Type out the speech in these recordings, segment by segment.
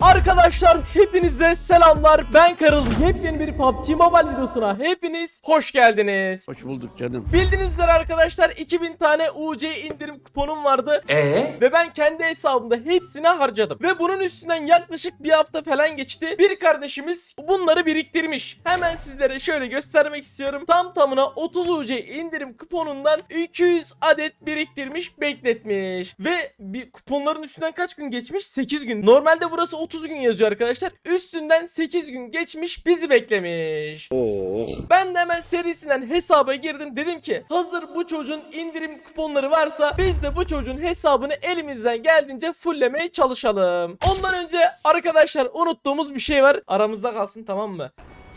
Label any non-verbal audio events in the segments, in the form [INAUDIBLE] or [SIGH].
Arkadaşlar hepinize selamlar. Ben Karıl. Yepyeni bir PUBG Mobile videosuna hepiniz hoş geldiniz. Hoş bulduk canım. Bildiğiniz üzere arkadaşlar 2000 tane UC indirim kuponum vardı. Ee? Ve ben kendi hesabımda hepsini harcadım. Ve bunun üstünden yaklaşık bir hafta falan geçti. Bir kardeşimiz bunları biriktirmiş. Hemen sizlere şöyle göstermek istiyorum. Tam tamına 30 UC indirim kuponundan 200 adet biriktirmiş bekletmiş. Ve bir kuponların üstünden kaç gün geçmiş? 8 gün. Normalde burası 30 gün yazıyor arkadaşlar. Üstünden 8 gün geçmiş bizi beklemiş. Oo. Ben de hemen serisinden hesaba girdim. Dedim ki hazır bu çocuğun indirim kuponları varsa biz de bu çocuğun hesabını elimizden geldiğince fulllemeye çalışalım. Ondan önce arkadaşlar unuttuğumuz bir şey var. Aramızda kalsın tamam mı?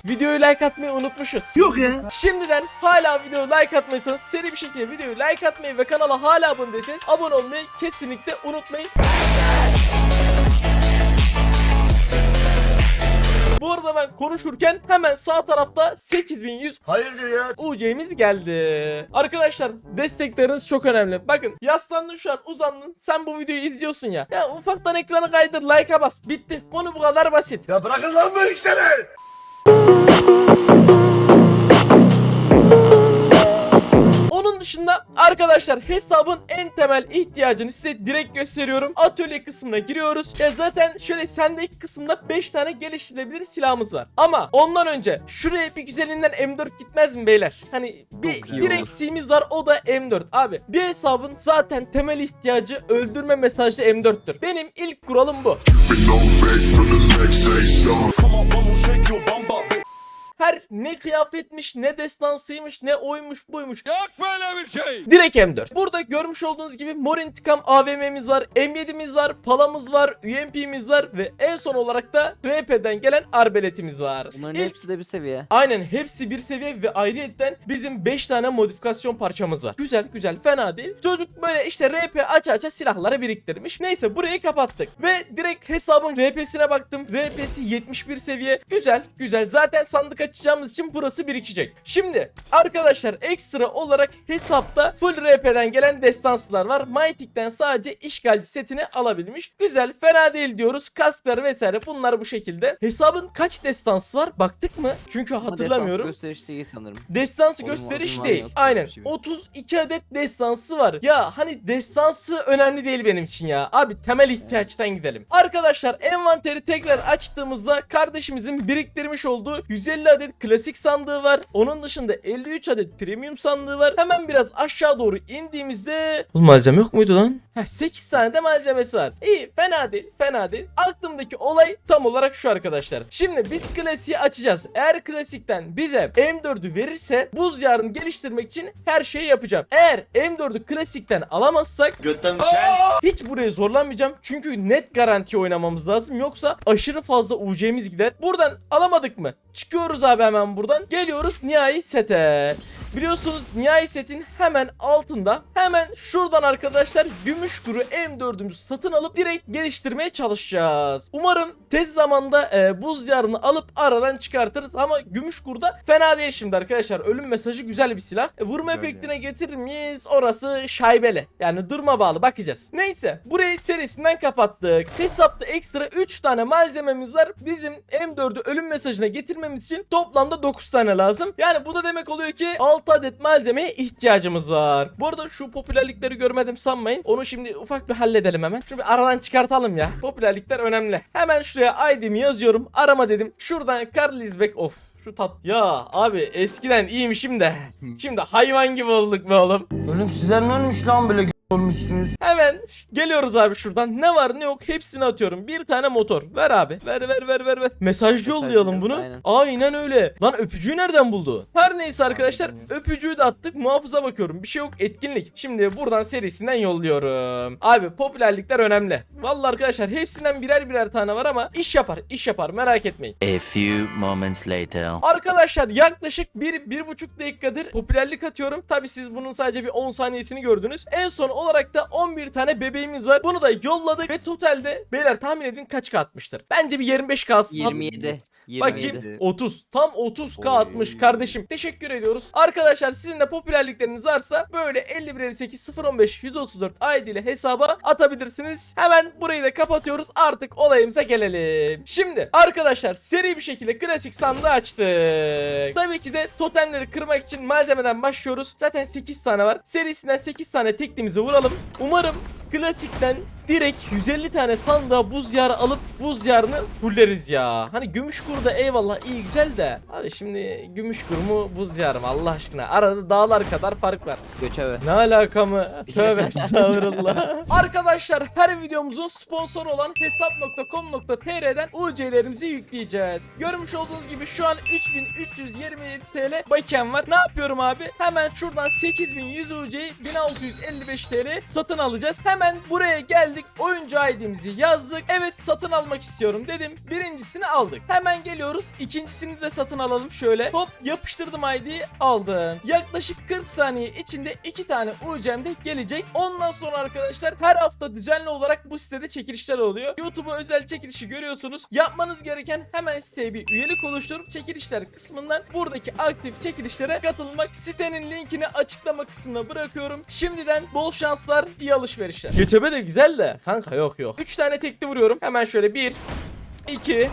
Videoyu like atmayı unutmuşuz. Yok ya. Şimdiden hala videoyu like atmayırsanız seri bir şekilde videoyu like atmayı ve kanala hala abone değilseniz abone olmayı kesinlikle unutmayın. Bu arada ben konuşurken hemen sağ tarafta 8100 Hayırdır ya? UC'miz geldi. Arkadaşlar destekleriniz çok önemli. Bakın yaslandın şu an uzandın. Sen bu videoyu izliyorsun ya. Ya ufaktan ekranı kaydır like'a bas. Bitti. Konu bu kadar basit. Ya bırakın lan bu işleri. Onun dışında arkadaşlar hesabın en temel ihtiyacını size direkt gösteriyorum. Atölye kısmına giriyoruz. Ya zaten şöyle sendeki kısmında 5 tane geliştirilebilir silahımız var. Ama ondan önce şuraya bir güzelinden M4 gitmez mi beyler? Hani bir, bir eksiğimiz var o da M4. Abi bir hesabın zaten temel ihtiyacı öldürme mesajlı M4'tür. Benim ilk kuralım bu. Come on, Her ne kıyafetmiş, ne destansıymış, ne oymuş buymuş. Yok böyle bir şey. Direkt M4. Burada görmüş olduğunuz gibi Mor İntikam AVM'miz var, M7'miz var, Pala'mız var, UMP'miz var ve en son olarak da RP'den gelen Arbeletimiz var. Bunların İlk- hepsi de bir seviye. Aynen hepsi bir seviye ve ayrıyetten bizim 5 tane modifikasyon parçamız var. Güzel güzel fena değil. Çocuk böyle işte RP aça aça silahları biriktirmiş. Neyse burayı kapattık. Ve direkt hesabın RP'sine baktım. RP'si 71 seviye. Güzel güzel. Zaten sandık açacağımız için burası birikecek. Şimdi arkadaşlar ekstra olarak hesapta full RP'den gelen destansılar var. Mytik'ten sadece işgalci setini alabilmiş. Güzel fena değil diyoruz. Kasklar vesaire bunlar bu şekilde. Hesabın kaç destansı var? Baktık mı? Çünkü hatırlamıyorum. destans gösteriş değil sanırım. Destansı Oğlum, gösteriş değil. yok, Aynen. böyle bir şey. 32 adet destansı var. Ya hani destansı önemli değil benim için ya. Abi temel ihtiyaçtan gidelim. Arkadaşlar envanteri tekrar açtığımızda kardeşimizin biriktirmiş olduğu 150 adet klasik sandığı var. Onun dışında 53 adet premium sandığı var. Hemen biraz aşağı doğru indiğimizde... Bu malzeme yok muydu lan? Heh, 8 tane de malzemesi var. İyi fena değil fena değil. Aklımdaki olay tam olarak şu arkadaşlar. Şimdi biz klasiği açacağız. Eğer klasikten bize M4'ü verirse buz yarını geliştirmek için her şeyi yapacağım. Eğer M4'ü klasikten alamazsak Götten hiç buraya zorlanmayacağım. Çünkü net garanti oynamamız lazım. Yoksa aşırı fazla UC'miz gider. Buradan alamadık mı? Çıkıyoruz abi hemen buradan. Geliyoruz nihai sete. Biliyorsunuz nihai setin hemen altında hemen şuradan arkadaşlar gümüş kuru M4'ümüzü satın alıp direkt geliştirmeye çalışacağız. Umarım tez zamanda e, buz yarını alıp aradan çıkartırız ama gümüş kurda fena değil şimdi arkadaşlar. Ölüm mesajı güzel bir silah. E, vurma Güzel efektine getirir miyiz? Orası şaibeli. Yani durma bağlı bakacağız. Neyse burayı serisinden kapattık. Hesapta ekstra 3 tane malzememiz var. Bizim M4'ü ölüm mesajına getirmemiz için toplamda 9 tane lazım. Yani bu da demek oluyor ki 6 adet malzemeye ihtiyacımız var. Bu arada şu popülerlikleri görmedim sanmayın. Onu şimdi ufak bir halledelim hemen. Şunu bir aradan çıkartalım ya. Popülerlikler önemli. Hemen şuraya ID'mi yazıyorum. Arama dedim. Şuradan Karl of şu tat. Ya abi eskiden iyiymişim de. [LAUGHS] Şimdi hayvan gibi olduk be oğlum. Oğlum size ne olmuş lan böyle olmuşsunuz? Hemen geliyoruz abi şuradan. Ne var ne yok hepsini atıyorum. Bir tane motor. Ver abi. Ver ver ver ver ver. Mesaj yollayalım bunu. aynen. Aynen öyle. Lan öpücüğü nereden buldu? Her neyse arkadaşlar öpücüğü de attık. Muhafıza bakıyorum. Bir şey yok. Etkinlik. Şimdi buradan serisinden yolluyorum. Abi popülerlikler önemli. Vallahi arkadaşlar hepsinden birer birer tane var ama iş yapar. iş yapar. Merak etmeyin. A few moments later. Arkadaşlar yaklaşık 1-1,5 dakikadır popülerlik atıyorum. Tabi siz bunun sadece bir 10 saniyesini gördünüz. En son olarak da 11 tane bebeğimiz var. Bunu da yolladık ve totalde beyler tahmin edin kaç k atmıştır? Bence bir 25k sat- 27. 27. Bakayım 30 tam 30k atmış kardeşim teşekkür ediyoruz Arkadaşlar sizin de popülerlikleriniz varsa böyle 5158 015 134 ID ile hesaba atabilirsiniz Hemen burayı da kapatıyoruz artık olayımıza gelelim Şimdi arkadaşlar seri bir şekilde klasik sandığı açtık Tabii ki de totemleri kırmak için malzemeden başlıyoruz Zaten 8 tane var serisinden 8 tane tekniğimizi vuralım Umarım klasikten direkt 150 tane sandığa buz yarı alıp buz yarını fulleriz ya. Hani gümüş kurda eyvallah iyi güzel de. Abi şimdi gümüş kur mu buz yarı mı Allah aşkına. Arada dağlar kadar fark var. Göçebe. Ne alaka mı? Tövbe [LAUGHS] estağfurullah. Arkadaşlar her videomuzun sponsoru olan hesap.com.tr'den UC'lerimizi yükleyeceğiz. Görmüş olduğunuz gibi şu an 3327 TL bakem var. Ne yapıyorum abi? Hemen şuradan 8100 UC'yi 1655 TL satın alacağız. Hemen buraya geldik. Oyuncu ID'mizi yazdık. Evet satın almak istiyorum dedim. Birincisini aldık. Hemen geliyoruz. İkincisini de satın alalım şöyle. Hop yapıştırdım ID'yi aldım. Yaklaşık 40 saniye içinde iki tane UC'm de gelecek. Ondan sonra arkadaşlar her hafta düzenli olarak bu sitede çekilişler oluyor. YouTube'a özel çekilişi görüyorsunuz. Yapmanız gereken hemen siteye bir üyelik oluşturup çekilişler kısmından buradaki aktif çekilişlere katılmak. Sitenin linkini açıklama kısmına bırakıyorum. Şimdiden bol şanslar, iyi alışverişler. Geçebe de güzel de. Kanka yok yok. 3 tane tekli vuruyorum. Hemen şöyle 1 2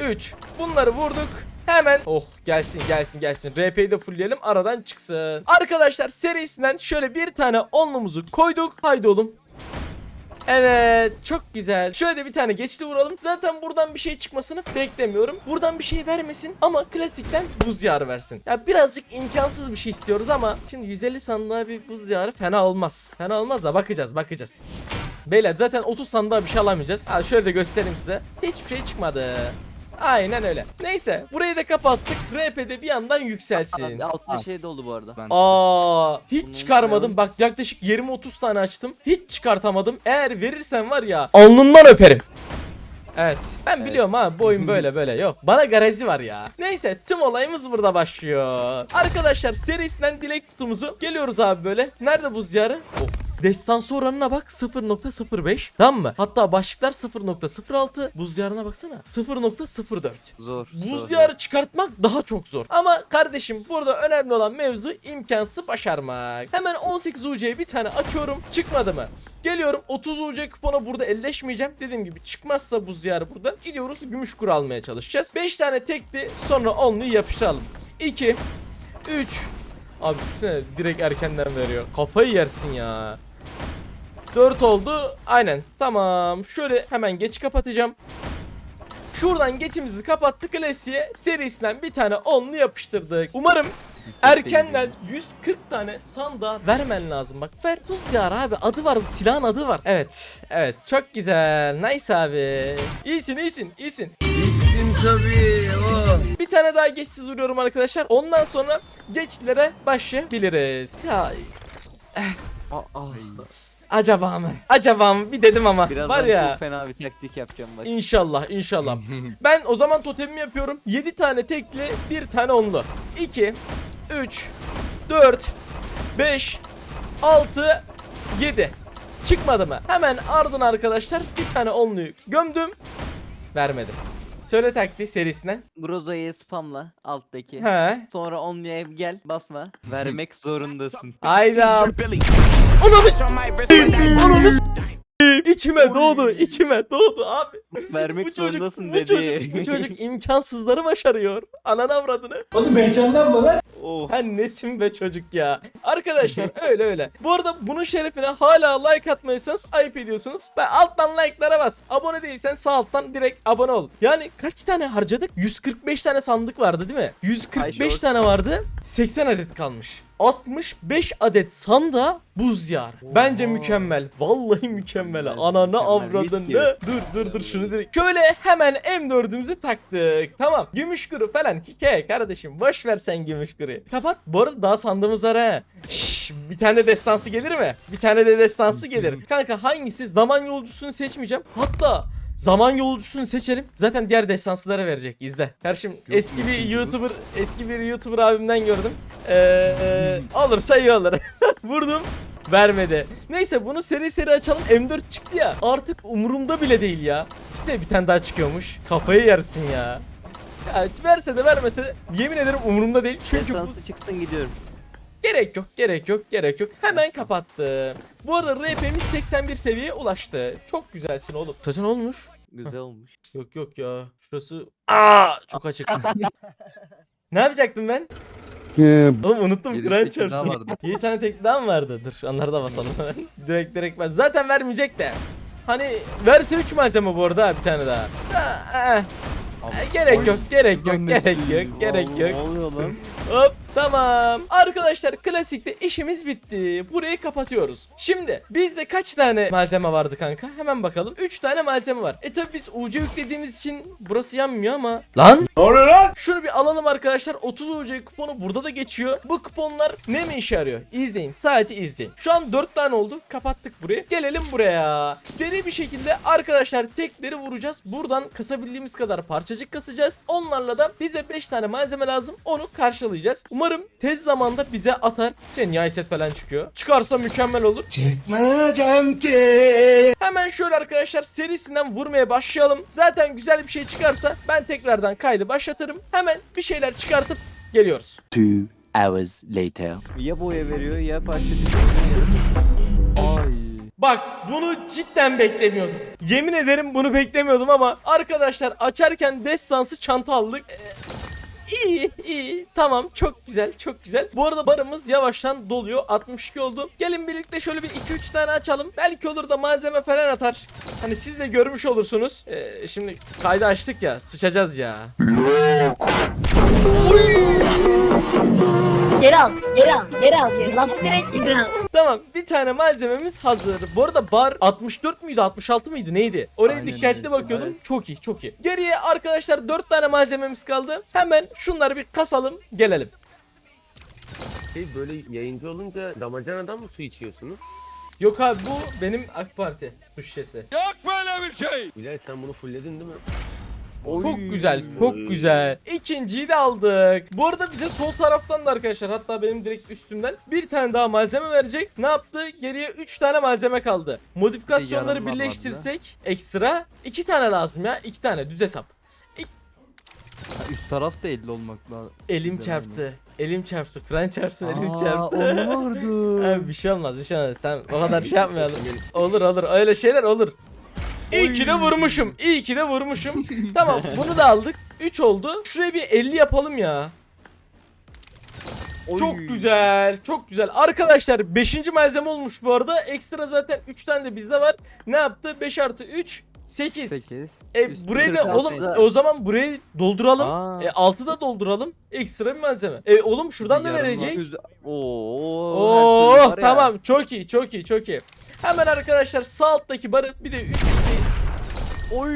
3 Bunları vurduk. Hemen oh gelsin gelsin gelsin RP'yi de fullleyelim aradan çıksın Arkadaşlar serisinden şöyle bir tane onlumuzu koyduk Haydi oğlum Evet çok güzel. Şöyle bir tane geçti vuralım. Zaten buradan bir şey çıkmasını beklemiyorum. Buradan bir şey vermesin ama klasikten buz diyarı versin. Ya birazcık imkansız bir şey istiyoruz ama şimdi 150 sandığa bir buz diyarı fena olmaz. Fena olmaz da bakacağız bakacağız. Beyler zaten 30 sandığa bir şey alamayacağız. Ha şöyle de göstereyim size. Hiçbir şey çıkmadı. Aynen öyle. Neyse burayı da kapattık. RP'de bir yandan yükselsin. Abi altta şey dolu bu arada. Ben Aa, hiç Bunu çıkarmadım. Bak yaklaşık 20-30 tane açtım. Hiç çıkartamadım. Eğer verirsen var ya alnından öperim. Evet. Ben Evet. biliyorum ha bu oyun böyle böyle yok. Bana garezi var ya. Neyse tüm olayımız burada başlıyor. Arkadaşlar serisinden dilek tutumuzu geliyoruz abi böyle. Nerede bu ziyarı? Oh. Destansı oranına bak 0.05 Tamam mı? Hatta başlıklar 0.06 Buz diyarına baksana 0.04 Zor. Buz zor. diyarı çıkartmak daha çok zor. Ama kardeşim burada önemli olan mevzu imkansız başarmak. Hemen 18 UC'ye bir tane açıyorum. Çıkmadı mı? Geliyorum 30 UC kupona burada elleşmeyeceğim. Dediğim gibi çıkmazsa buz diyarı burada. Gidiyoruz gümüş kur almaya çalışacağız. 5 tane tekli sonra onluyu yapıştıralım. 2 3 Abi üstüne direkt erkenden veriyor. Kafayı yersin ya. 4 oldu. Aynen. Tamam. Şöyle hemen geç kapatacağım. Şuradan geçimizi kapattık klasiğe serisinden bir tane onlu yapıştırdık. Umarım erkenden 140 tane sanda vermen lazım. Bak ver yar abi adı var silahın adı var. Evet evet çok güzel nice abi. İyisin iyisin iyisin. İsim tabii o. Bir tane daha geçsiz vuruyorum arkadaşlar. Ondan sonra geçlere başlayabiliriz. Ya Aa, aa. acaba mı? Acaba mı? Bir dedim ama. Birazdan var ya. çok fena bir taktik yapacağım bak. İnşallah inşallah. [LAUGHS] ben o zaman totemimi yapıyorum. 7 tane tekli, bir tane onlu. 2 3 4 5 6 7 Çıkmadı mı? Hemen ardına arkadaşlar bir tane onluyu gömdüm. Vermedim. Söyle taktiği serisinden. Groza'yı spamla alttaki. He. Sonra onluya gel basma. Vermek zorundasın. Hayda. Onu İçime doğdu, içime doğdu abi. [LAUGHS] Vermek Bu çocuk, zorundasın bu dedi. çocuk, bu çocuk imkansızları başarıyor. Ananı avradını. Oh. Sen nesin be çocuk ya. Arkadaşlar [LAUGHS] öyle öyle. Bu arada bunun şerefine hala like atmayırsanız ayıp ediyorsunuz. Ve alttan like'lara bas. Abone değilsen sağ alttan direkt abone ol. Yani kaç tane harcadık? 145 tane sandık vardı değil mi? 145 Ayşe, tane vardı. 80 adet kalmış. 65 adet sanda buz yar. Bence mükemmel. Vallahi mükemmel. Ananı avradını. Dur dur dur şunu direkt. Şöyle hemen M4'ümüzü taktık. Tamam. Gümüş kuru falan hikaye kardeşim. Boş ver sen gümüş kuruyu. Kapat. Bu arada daha sandığımız var ha. Şşş, bir tane de destansı gelir mi? Bir tane de destansı gelir. [LAUGHS] Kanka hangisi? Zaman yolcusunu seçmeyeceğim. Hatta Zaman yolcusunu seçelim. Zaten diğer destanslara verecek. İzle. Karşım eski bir YouTuber, eski bir YouTuber abimden gördüm. Ee, e, olursa iyi olur. Vurdum. Vermedi. Neyse bunu seri seri açalım. M4 çıktı ya. Artık umurumda bile değil ya. Şimdi bir tane daha çıkıyormuş. Kafayı yersin ya. Ya verse de vermese de yemin ederim umurumda değil. Çünkü bu Destansı çıksın gidiyorum. Gerek yok, gerek yok, gerek yok. Hemen kapattım. Bu arada RP'miz 81 seviyeye ulaştı. Çok güzelsin oğlum. Saça ne olmuş? Güzel olmuş. Yok yok ya. Şurası Aa, çok açık. [LAUGHS] ne yapacaktım ben? Oğlum unuttum. Yedi Kur'an tek daha çarpsın. vardı. 7 tane tek daha mı vardı? Dur onları da basalım hemen. [LAUGHS] direkt direkt ben. Zaten vermeyecek de. Hani verse 3 malzeme bu arada bir tane daha. Ha, eh. Eh, Gerek yok, gerek yok, gerek yok, gerek yok. Ne oluyor lan? Hop tamam. Arkadaşlar klasikte işimiz bitti. Burayı kapatıyoruz. Şimdi bizde kaç tane malzeme vardı kanka? Hemen bakalım. 3 tane malzeme var. E tabi biz UC yüklediğimiz için burası yanmıyor ama. Lan? Ne oluyor lan? Şunu bir alalım arkadaşlar. 30 UC kuponu burada da geçiyor. Bu kuponlar ne mi işe yarıyor? İzleyin. Sadece izleyin. Şu an 4 tane oldu. Kapattık burayı. Gelelim buraya. Seri bir şekilde arkadaşlar tekleri vuracağız. Buradan kasabildiğimiz kadar parçacık kasacağız. Onlarla da bize 5 tane malzeme lazım. Onu karşılayacağız. Umarım tez zamanda bize atar. Şey nihai set falan çıkıyor. Çıkarsa mükemmel olur. Çıkmayacağım ki. Hemen şöyle arkadaşlar serisinden vurmaya başlayalım. Zaten güzel bir şey çıkarsa ben tekrardan kaydı başlatırım. Hemen bir şeyler çıkartıp geliyoruz. Two hours later. Ya boya veriyor ya parça düşüyor. Ay. Bak bunu cidden beklemiyordum. Yemin ederim bunu beklemiyordum ama arkadaşlar açarken destansı çanta aldık. Ee, İyi [LAUGHS] iyi tamam çok güzel çok güzel. Bu arada barımız yavaştan doluyor 62 oldu. Gelin birlikte şöyle bir 2-3 tane açalım. Belki olur da malzeme falan atar. Hani siz de görmüş olursunuz. Ee, şimdi kaydı açtık ya sıçacağız ya. Geri al, geri al, geri al, geri al. Direkt geri al. Tamam bir tane malzememiz hazır. Bu arada bar 64 müydü 66 mıydı neydi? Oraya Aynen dikkatli öyle. bakıyordum. Çok iyi çok iyi. Geriye arkadaşlar 4 tane malzememiz kaldı. Hemen şunları bir kasalım gelelim. Şey böyle yayıncı olunca damacanadan mı su içiyorsunuz? Yok abi bu benim AK Parti su şişesi. Bilal sen bunu fullledin değil mi? Çok güzel, çok güzel. İkinciyi de aldık. Bu arada bize sol taraftan da arkadaşlar hatta benim direkt üstümden bir tane daha malzeme verecek. Ne yaptı? Geriye 3 tane malzeme kaldı. Modifikasyonları Yarım var birleştirsek ekstra 2 tane lazım ya. 2 tane düz hesap. Ha, üst taraf da 50 olmak lazım. Elim Güzel çarptı. Elim çarptı. Kur'an çarpsın elim Aa, çarptı. onu vardı. [LAUGHS] Abi bir şey olmaz bir şey olmaz. Tamam o kadar şey yapmayalım. olur olur öyle şeyler olur. İyi ki de vurmuşum. İyi ki de vurmuşum. [LAUGHS] tamam bunu da aldık. 3 oldu. Şuraya bir 50 yapalım ya. Çok güzel. Çok güzel. Arkadaşlar 5. malzeme olmuş bu arada. Ekstra zaten 3 tane de bizde var. Ne yaptı? 5 artı 3 8. 8. E burayı da kırk oğlum altı. o zaman burayı dolduralım. Aa. E 6 da dolduralım. Ekstra bir malzeme. E oğlum şuradan da Yarım verecek. Oo. Oo tamam çok iyi çok iyi çok iyi. Hemen arkadaşlar sağ alttaki barı bir de üstteki Oy.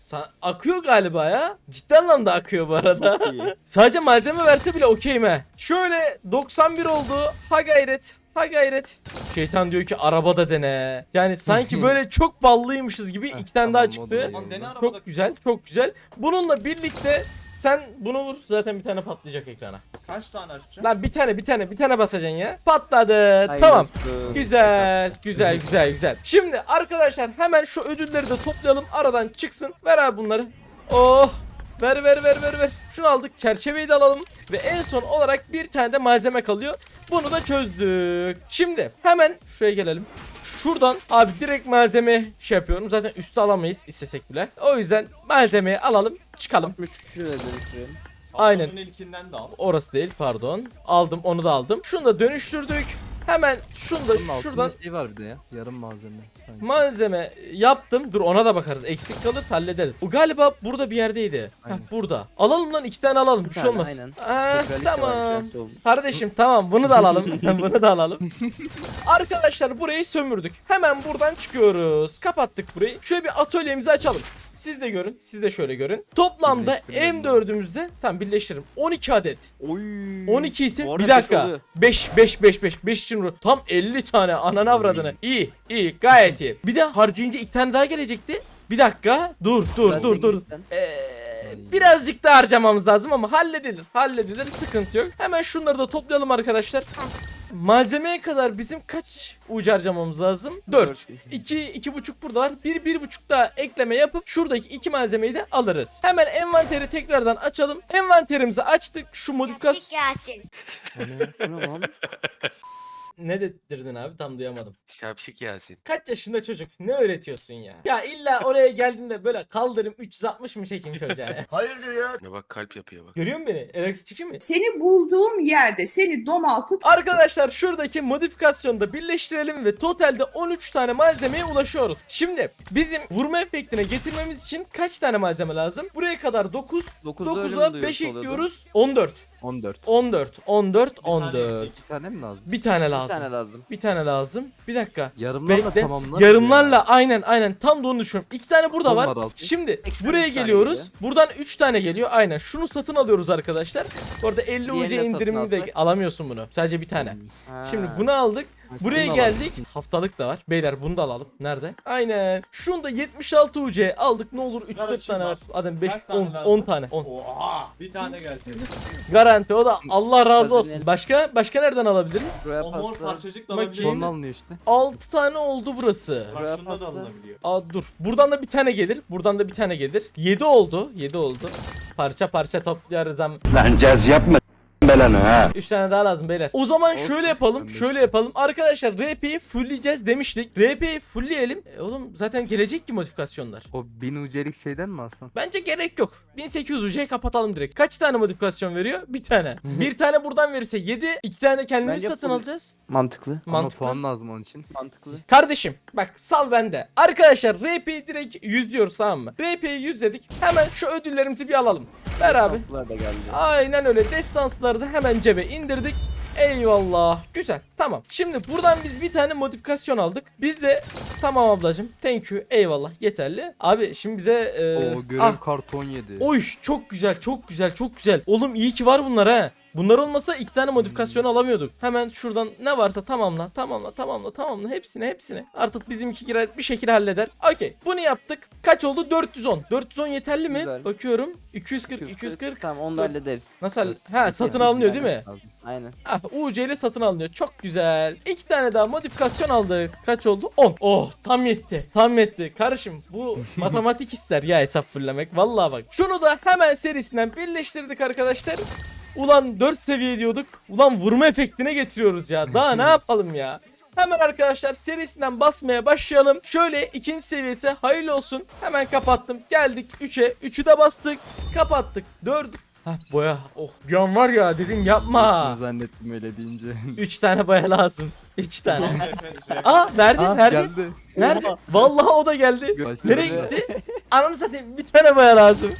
Sa- akıyor galiba ya. Ciddi anlamda akıyor bu arada. [LAUGHS] Sadece malzeme verse bile okeyim he. Şöyle 91 oldu. Ha gayret. Ha gayret. Şeytan diyor ki araba da dene. Yani sanki böyle çok ballıymışız gibi iki tane daha tamam, o da çıktı. Çok güzel, çok güzel. Bununla birlikte sen bunu vur zaten bir tane patlayacak ekrana. Kaç tane açacağım? Lan bir tane bir tane bir tane basacaksın ya. Patladı. Tamam. olsun. Güzel, güzel, güzel, güzel. Şimdi arkadaşlar hemen şu ödülleri de toplayalım. Aradan çıksın. Ver abi bunları. Oh. Ver ver ver ver ver. Şunu aldık. Çerçeveyi de alalım. Ve en son olarak bir tane de malzeme kalıyor. Bunu da çözdük. Şimdi hemen şuraya gelelim. Şuradan abi direkt malzeme şey yapıyorum. Zaten üstü alamayız istesek bile. O yüzden malzemeyi alalım. Çıkalım. Dönüştürelim. Aynen. Bunun ilkinden de al. Orası değil pardon. Aldım onu da aldım. Şunu da dönüştürdük. Hemen şunu da Bunun altında şuradan şey var bir de ya. Yarım malzeme sanki. malzeme yaptım. Dur ona da bakarız. Eksik kalırsa hallederiz. Bu galiba burada bir yerdeydi. Heh, Aynen. burada. Alalım lan iki tane alalım. Bir, şey tane, olmaz. aynen. Aa, Tekrarlık da var, tamam. oldu. Kardeşim tamam bunu da alalım. [LAUGHS] bunu da alalım. [LAUGHS] Arkadaşlar burayı sömürdük. Hemen buradan çıkıyoruz. Kapattık burayı. Şöyle bir atölyemizi açalım. Siz de görün. Siz de şöyle görün. Toplamda Birleştirelim. M4'ümüzde tam birleştiririm. 12 adet. Oy. 12 ise bir dakika. oluyor. 5 5 5 5 5 için tam 50 tane ananı avradını. İyi iyi gayet iyi. Bir de harcayınca iki tane daha gelecekti. Bir dakika. Dur dur Ben dur dur. Ee, birazcık daha harcamamız lazım ama halledilir. Halledilir. Sıkıntı yok. Hemen şunları da toplayalım arkadaşlar. Malzemeye kadar bizim kaç ucu harcamamız lazım? 4. Dört. 2 iki buçuk burada var. 1 bir, buçuk daha ekleme yapıp şuradaki iki malzemeyi de alırız. Hemen envanteri tekrardan açalım. Envanterimizi açtık. Şu modifikasyon Yasin. O ne? Bu ne lan? [LAUGHS] ne dedirdin abi tam duyamadım. Şapşik Yasin. Kaç yaşında çocuk? Ne öğretiyorsun ya? Ya illa [LAUGHS] oraya geldiğinde böyle kaldırım 360 mı çekeyim çocuğa ya? [LAUGHS] Hayırdır ya? Ne bak kalp yapıyor bak. Görüyor musun beni? Elektrikçi mi? Seni bulduğum yerde seni donaltıp Arkadaşlar şuradaki modifikasyonu da birleştirelim ve totalde 13 tane malzemeye ulaşıyoruz. Şimdi bizim vurma efektine getirmemiz için kaç tane malzeme lazım? Buraya kadar 9. Dokuzda 9'a ölüm 5 duyurusu oluyordu. ekliyoruz. 14. 14. 14. 14. 14. İki tane mi lazım? Bir tane Bir lazım. tane lazım. Bir tane lazım. Bir dakika. Yarımlarla Bekle. tamamlar. Yarımlarla aynen aynen tam da onu düşünüyorum. İki tane burada On var. altı. Şimdi Eksen buraya üç geliyoruz. geliyor. Buradan 3 tane geliyor. Aynen. Şunu satın alıyoruz arkadaşlar. Bu arada 50 Diğerini UC indirimini de alamıyorsun bunu. Sadece bir tane. Ha. Şimdi bunu aldık. Buraya geldik. Haftalık da var. Beyler bunu da alalım. Nerede? Aynen. Şunu da 76 UC aldık. Ne olur 3-4 tane var. Adam 5 10 10 tane. 10. Oha bir tane geldi. Garanti o da Allah razı olsun. Başka başka nereden alabiliriz? Buraya O mor pasta. parçacık da Bakayım. alabiliyor. Sonra alınıyor işte. 6 tane oldu burası. Bak şunda da pasta. alınabiliyor. Aa dur. Buradan da bir tane gelir. Buradan da bir tane gelir. 7 oldu. 7 oldu. Parça parça toplarız ama. Lan caz yapma belanı ha. 3 tane daha lazım beyler. O zaman Olsun. şöyle yapalım. Şöyle yapalım. Arkadaşlar RP'yi fullleyeceğiz demiştik. RP'yi fullleyelim. E, oğlum zaten gelecek ki modifikasyonlar. O 1000 UC'lik şeyden mi alsan? Bence gerek yok. 1800 UC'yi kapatalım direkt. Kaç tane modifikasyon veriyor? Bir tane. [LAUGHS] bir tane buradan verirse 7. iki tane de kendimiz Bence satın full. alacağız. Mantıklı. Mantıklı. Ama puan lazım onun için. Mantıklı. Kardeşim bak sal bende. Arkadaşlar RP'yi direkt yüzlüyoruz tamam mı? RP'yi yüzledik. Hemen şu ödüllerimizi bir alalım. Ver abi. Da geldi. Aynen öyle. Destansları da hemen cebe indirdik. Eyvallah. Güzel. Tamam. Şimdi buradan biz bir tane modifikasyon aldık. Biz de tamam ablacım. Thank you. Eyvallah. Yeterli. Abi şimdi bize e, o görev ah, kartı 17. Oy çok güzel çok güzel çok güzel. Oğlum iyi ki var bunlar ha. Bunlar olmasa iki tane modifikasyon alamıyorduk. Hemen şuradan ne varsa tamamla tamamla tamamla tamamla hepsine hepsine. Artık bizimki girer bir şekilde halleder. Okey bunu yaptık. Kaç oldu? 410. 410 yeterli mi? Güzel. Bakıyorum. 240 240. Tamam onu da hallederiz. Nasıl? hall- Ha satın alınıyor değil mi? lazım. Aynen. Ah UC ile satın alınıyor. Çok güzel. İki tane daha modifikasyon aldık. Kaç oldu? 10. Oh tam yetti. Tam yetti. Karışım bu [LAUGHS] matematik ister ya hesap fulllemek. Vallahi bak. Şunu da hemen serisinden birleştirdik arkadaşlar. Ulan 4 seviye diyorduk. Ulan vurma efektine getiriyoruz ya. Daha ne [LAUGHS] yapalım ya? Hemen arkadaşlar serisinden basmaya başlayalım. Şöyle ikinci seviyesi hayırlı olsun. Hemen kapattım. Geldik 3'e. 3'ü de bastık. Kapattık. 4. Hah boya. Oh bir an var ya dedim yapma. Zannettim öyle deyince. [LAUGHS] 3 tane boya lazım. 3 tane. [LAUGHS] Aa verdin Aa, verdin. geldi. Nerede? Vallahi o da geldi. Başka Nereye gitti? Ananı satayım bir tane boya lazım.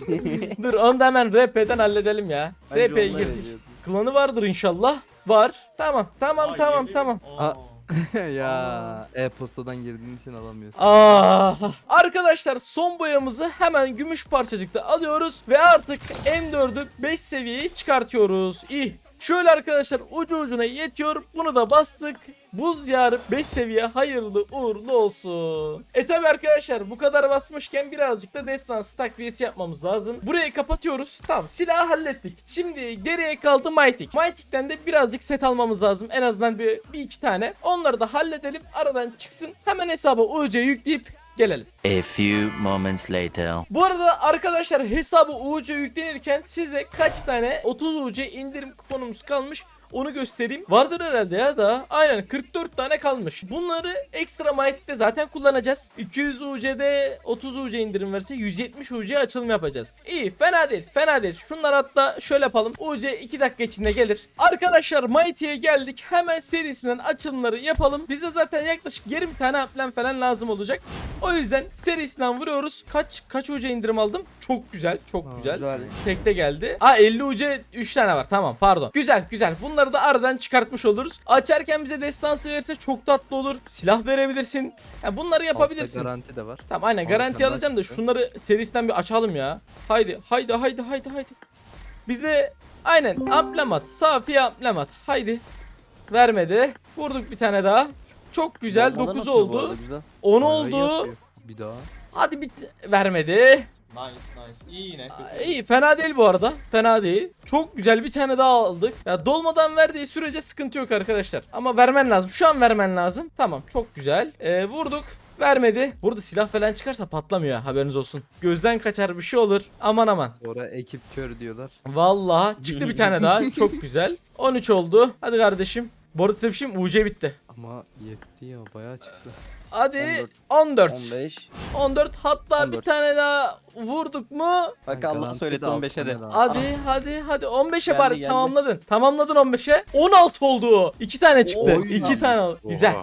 [LAUGHS] Dur onu da hemen RP'den halledelim ya. Bence RP'ye onlar girdik. Klanı vardır inşallah. Var. Tamam tamam Aa, tamam tamam. Aa. [LAUGHS] ya e-postadan girdiğin için alamıyorsun. Aa, arkadaşlar son boyamızı hemen gümüş parçacıkta alıyoruz ve artık M4'ü 5 seviyeye çıkartıyoruz. İyi. Şöyle arkadaşlar ucu ucuna yetiyor. Bunu da bastık. Buz yarı 5 seviye hayırlı uğurlu olsun. E tabi arkadaşlar bu kadar basmışken birazcık da destansı takviyesi yapmamız lazım. Burayı kapatıyoruz. Tamam silahı hallettik. Şimdi geriye kaldı Mytik. Mytik'ten de birazcık set almamız lazım. En azından bir, bir iki tane. Onları da halledelim. Aradan çıksın. Hemen hesaba UC yükleyip gelelim. A few moments later. Bu arada arkadaşlar hesabı UC yüklenirken size kaç tane 30 UC indirim kuponumuz kalmış onu göstereyim. Vardır herhalde ya da. Aynen 44 tane kalmış. Bunları ekstra Mytik'te zaten kullanacağız. 200 UC'de 30 UC indirim verse 170 UC açılım yapacağız. İyi fena değil fena değil. Şunları hatta şöyle yapalım. UC 2 dakika içinde gelir. Arkadaşlar Mighty'ye geldik. Hemen serisinden açılımları yapalım. Bize zaten yaklaşık 20 tane amblem falan lazım olacak. O yüzden serisinden vuruyoruz. Kaç kaç UC indirim aldım? Çok güzel çok güzel. Güzel. Tekte geldi. Aa 50 UC 3 tane var. Tamam pardon. Güzel güzel. Bunları da aradan çıkartmış oluruz. Açarken bize destansı verirse çok tatlı olur. Silah verebilirsin. Yani bunları yapabilirsin. Altta garanti de var. Tamam aynen garanti alacağım da şunları serisinden bir açalım ya. Haydi haydi haydi haydi haydi. Bize aynen amblemat. Safi amblemat. Haydi. Vermedi. Vurduk bir tane daha. Çok güzel. Bombadan 9 atıyor bu oldu. arada, güzel. 10 Bayağı iyi oldu. atıyor. Bir daha. Hadi bit vermedi. Nice nice. İyi yine. Aa, İyi fena değil bu arada. Fena değil. Çok güzel bir tane daha aldık. Ya dolmadan verdiği sürece sıkıntı yok arkadaşlar. Ama vermen lazım. Şu an vermen lazım. Tamam çok güzel. Ee, vurduk. Vermedi. Burada silah falan çıkarsa patlamıyor ha, haberiniz olsun. Gözden kaçar bir şey olur. Aman aman. Sonra ekip kör diyorlar. Vallahi çıktı bir tane daha. [LAUGHS] Çok güzel. 13 oldu. Hadi kardeşim. Bu arada size bir şey? UC bitti. Ama yetti ya bayağı çıktı. Hadi 14. 15. 14 hatta bir 14. tane daha vurduk mu? Bak Allah söyletti de al, 15'e de. Hadi hadi hadi 15'e Geldi, bari geldi. tamamladın. Tamamladın 15'e. 16 oldu. 2 tane çıktı. Oy. 2 tane oldu. Güzel.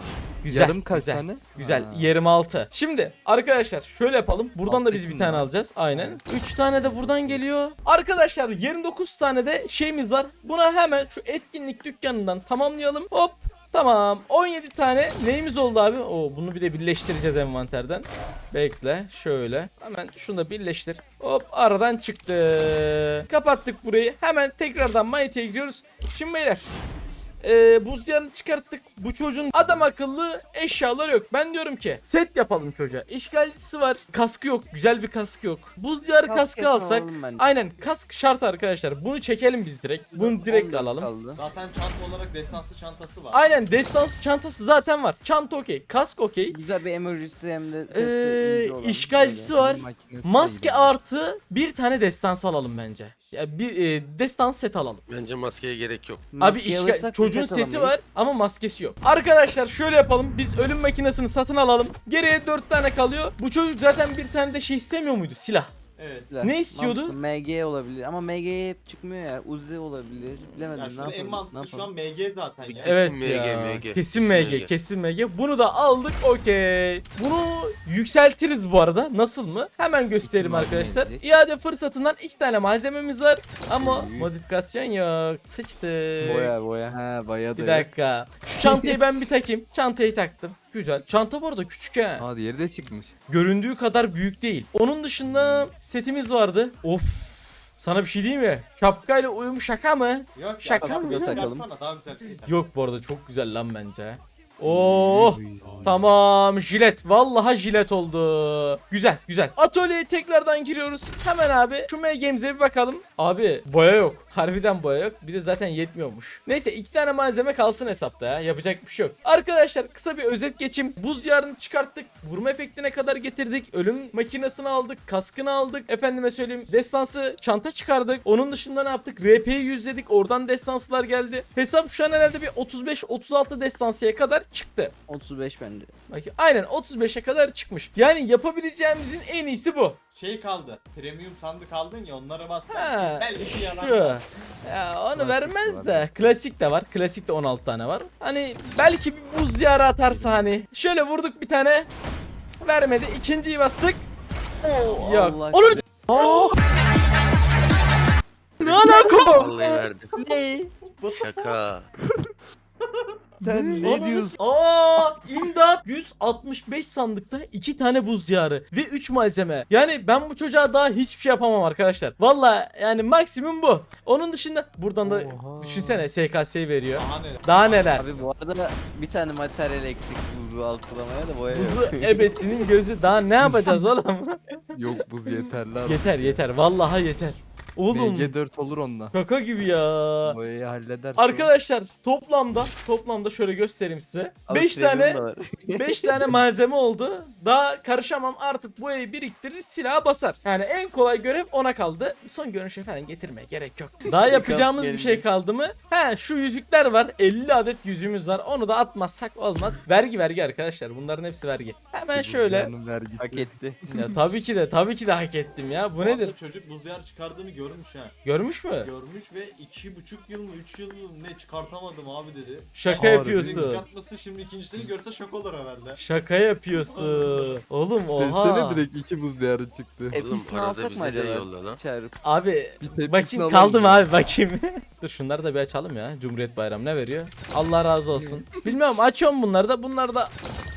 Güzel. Yarım kaç güzel. tane? Güzel. Ha. 26. Şimdi arkadaşlar şöyle yapalım. Buradan da biz bir tane mi? alacağız. Aynen. 3 tane de buradan geliyor. Arkadaşlar 29 tane de şeyimiz var. Buna hemen şu etkinlik dükkanından tamamlayalım. Hop. Tamam. 17 tane neyimiz oldu abi? Oo bunu bir de birleştireceğiz envanterden. Bekle. Şöyle. Hemen şunu da birleştir. Hop aradan çıktı. Kapattık burayı. Hemen tekrardan Mighty'ye giriyoruz. Şimdi beyler ee, buz yarını çıkarttık. Bu çocuğun adam akıllı eşyaları yok. Ben diyorum ki set yapalım çocuğa. İşgalcisi var. Kaskı yok. Güzel bir kaskı yok. Buz diyarı kaskı kesin alsak. Aynen kask şart arkadaşlar. Bunu çekelim biz direkt. Bunu direkt 14 alalım. kaldı. Zaten çanta olarak destansı çantası var. Aynen destansı çantası zaten var. Çanta okey. Kask okey. Güzel bir emojisi hem de Ee, işgalcisi Böyle. var. Maske artı bir tane destansı alalım bence. Ya bir e, destans set alalım. Bence maskeye gerek yok. Abi Maske işgal çocuğun set seti alamayız. var ama maskesi yok. Arkadaşlar şöyle yapalım. Biz ölüm makinesini satın alalım. Geriye 4 tane kalıyor. Bu çocuk zaten bir tane de şey istemiyor muydu? Silah. Evet. Ne istiyordu? Mantıklı. MG olabilir ama MG hep çıkmıyor ya. Uzi olabilir. Bilemedim Ya ne şurada en yapalım. Ne mantıklı şu an yapalım. MG zaten ya. Evet MG, ya. MG. Kesin MG, MG. kesin MG. Bunu da aldık. Okey. Bunu yükseltiriz bu arada. Nasıl mı? Hemen göstereyim İki malzeme arkadaşlar. gelecek. İade fırsatından iki tane malzememiz var ama modifikasyon yok. Sıçtı. Boya boya. Ha bayağı da Bir dakika. Şu çantayı ben bir takayım. Çantayı taktım. Güzel. Çanta bu arada küçük ha. Aa diğeri de çıkmış. göründüğü kadar büyük değil. Onun dışında setimiz vardı. Of. Sana bir şey diyeyim mi? Şapkayla uyum şaka mı? Yok Şaka ya. mı? Takalım. çıkarsana, Daha güzel şey. Yok bu arada çok güzel lan bence. Oh. Tamam jilet. Vallahi jilet oldu. Güzel güzel. Atölyeye tekrardan giriyoruz. Hemen abi şu MG'mize bir bakalım. Abi boya yok. Harbiden boya yok. Bir de zaten yetmiyormuş. Neyse iki tane malzeme kalsın hesapta ya. Yapacak bir şey yok. Arkadaşlar kısa bir özet geçeyim. Buz yarını çıkarttık. Vurma efektine kadar getirdik. Ölüm makinesini aldık. Kaskını aldık. Efendime söyleyeyim. Destansı çanta çıkardık. Onun dışında ne yaptık? RP'yi yüzledik. Oradan destanslar geldi. Hesap şu an herhalde bir 35-36 destansıya kadar çıktı. 35 bence. Bakayım. Aynen 35'e kadar çıkmış. Yani yapabileceğimizin en iyisi bu. Şey kaldı. Premium sandık aldın ya onlara bas. Ha, Belki şu. yarar. Ya onu Klasik vermez var. de. Klasik de var. Klasik de 16 tane var. Hani belki bir buz diyarı atarsa hani. Şöyle vurduk bir tane. Vermedi. İkinciyi bastık. Yok. Allah Onun ne alaka? Vallahi. Ne? Şaka. [LAUGHS] Sen ne diyorsun? Aa imdat 165 sandıkta 2 tane buz diyarı ve 3 malzeme. Yani ben bu çocuğa daha hiçbir şey yapamam arkadaşlar. Valla yani maksimum bu. Onun dışında buradan da Oha. düşünsene SKS'yi veriyor. Daha ne? Daha neler. Abi bu arada bir tane materyal eksik buzu altılamaya da boya Buzu [LAUGHS] ebesinin gözü daha ne yapacağız oğlum? Yok buz yeterli abi. yeter yeter vallahi yeter. Oğlum MG4 olur onunla. şaka gibi ya. Boyayı halledersin. Arkadaşlar toplamda toplamda şöyle göstereyim size. Abi 5 premium tane da var. [LAUGHS] 5 tane malzeme oldu. Daha karışamam artık bu evi biriktirir silaha basar. Yani en kolay görev ona kaldı. Son görünüşe falan getirmeye gerek yok. Daha yapacağımız bir şey kaldı mı? He şu yüzükler var. 50 adet yüzüğümüz var. Onu da atmazsak olmaz. Vergi vergi arkadaşlar. Bunların hepsi vergi. Hemen şöyle. Hak etti. Ya tabii ki de tabii ki de hak ettim ya. Bu nedir? Çocuk buz diyarı çıkardığını görmüş ha. Görmüş mü? Görmüş ve iki buçuk yıl mı üç yıl mı ne çıkartamadım abi dedi. Şaka Harbi. Birini yapıyorsun. Çıkartması şimdi ikincisini görse şok olur herhalde. Şaka yapıyorsun. [LAUGHS] Oğlum oha. Desene direkt iki buz diyarı çıktı. Oğlum Hepsini arada alsak mı bize de acaba? yolla lan. Çağırıp. Abi Bir bakayım kaldım ya. abi bakayım. [LAUGHS] Dur şunları da bir açalım ya. Cumhuriyet Bayramı ne veriyor? Allah razı olsun. Bilmiyorum açıyorum bunları da. Bunlar da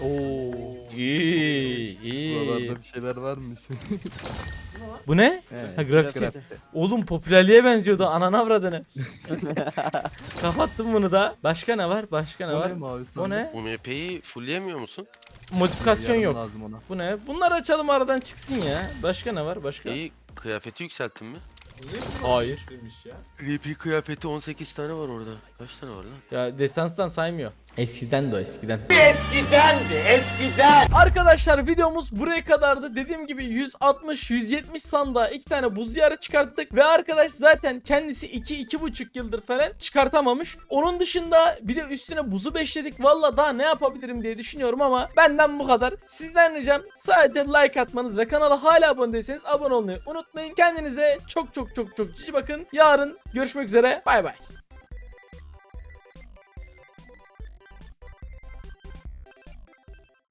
Oo iyi iyi. Buralarda bir şeyler varmış. [LAUGHS] Bu ne? Evet. Ha grafiti. Oğlum popülerliğe benziyordu anana avradını. [LAUGHS] Kapattım bunu da. Başka ne var? Başka ne O var? ne O ne? Bu MP'yi fullleyemiyor musun? Modifikasyon Yardım yok. lazım ona. Bu ne? Bunları açalım aradan çıksın ya. Başka ne var? Başka? İyi kıyafeti yükselttin mi? Bu Hayır. demiş ya? RP kıyafeti 18 tane var orada. Kaç tane var lan? Ya desanstan saymıyor. Eskiden de o eskiden. Eskidendi eskiden. Arkadaşlar videomuz buraya kadardı. Dediğim gibi 160-170 sanda iki tane buz diyarı çıkarttık. Ve arkadaş zaten kendisi 2-2,5 yıldır falan çıkartamamış. Onun dışında bir de üstüne buzu beşledik. Valla daha ne yapabilirim diye düşünüyorum ama benden bu kadar. Sizden ricam sadece like atmanız ve kanala hala abone değilseniz abone olmayı unutmayın. Kendinize çok çok çok çok cici bakın. Yarın görüşmek üzere. Bay bay.